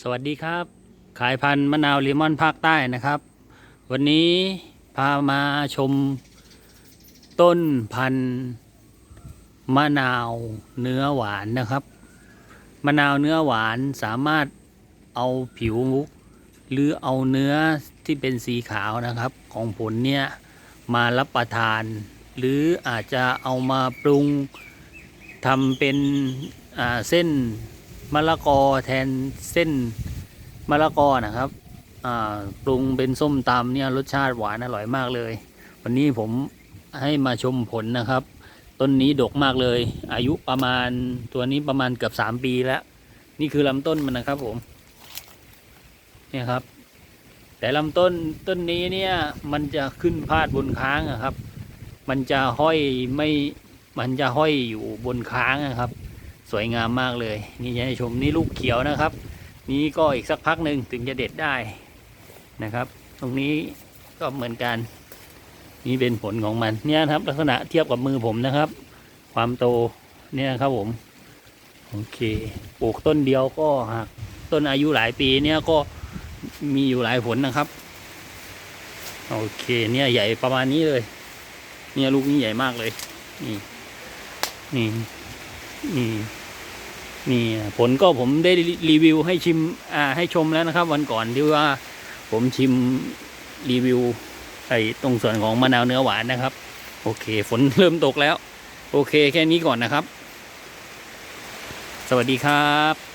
สวัสดีครับ ขายพันธุ์มะนาวเลมอนภาคใต้นะครับ วันนี้พามาชมต้นพันธุ์มะนาวเนื้อหวานนะครับ มะนาวเนื้อหวานสามารถเอาผิวหรือเอาเนื้อที่เป็นสีขาวนะครับ ของผลเนี่ยมารับประทาน หรืออาจจะเอามาปรุงทำเป็นเส้น มะละกอแทนเส้นมะละกอนะครับปรุงเป็นส้มตำเนี่ยรสชาติหวานอร่อยมากเลย วันนี้ผมให้มาชมผลนะครับ ต้นนี้ดกมากเลย อายุประมาณตัวนี้ประมาณเกือบสามปีแล้ว นี่คือลำต้นมันนะครับผมเนี่ยครับ แต่ลำต้นต้นนี้เนี่ยมันจะขึ้นพาดบนค้างอะครับ มันจะห้อยไม่มันจะห้อยอยู่บนค้างนะครับ สวยงามมากเลย นี่จะให้ชมนี่ลูกเขียวนะครับ นี่ก็อีกสักพักหนึ่งถึงจะเด็ดได้นะครับ ตรงนี้ก็เหมือนกันนี่เป็นผลของมันเนี่ยครับ ลักษณะเทียบกับมือผมนะครับ ความโตเนี่ยครับผมโอเคปลูกต้นเดียวก็หากต้นอายุหลายปีเนี่ยก็มีอยู่หลายผลนะครับโอเคเนี่ยใหญ่ประมาณนี้เลย เนี่ยลูกนี้ใหญ่มากเลย นี่นี่ นี่นี่ผลก็ผมได้รีวิวให้ชิมอ่าให้ชมแล้วนะครับ วันก่อนที่ว่าผมชิมรีวิวไอ้ตรงส่วนของมะนาวเนื้อหวานนะครับ โอเค ฝนเริ่มตกแล้ว โอเคแค่นี้ก่อนนะครับ สวัสดีครับ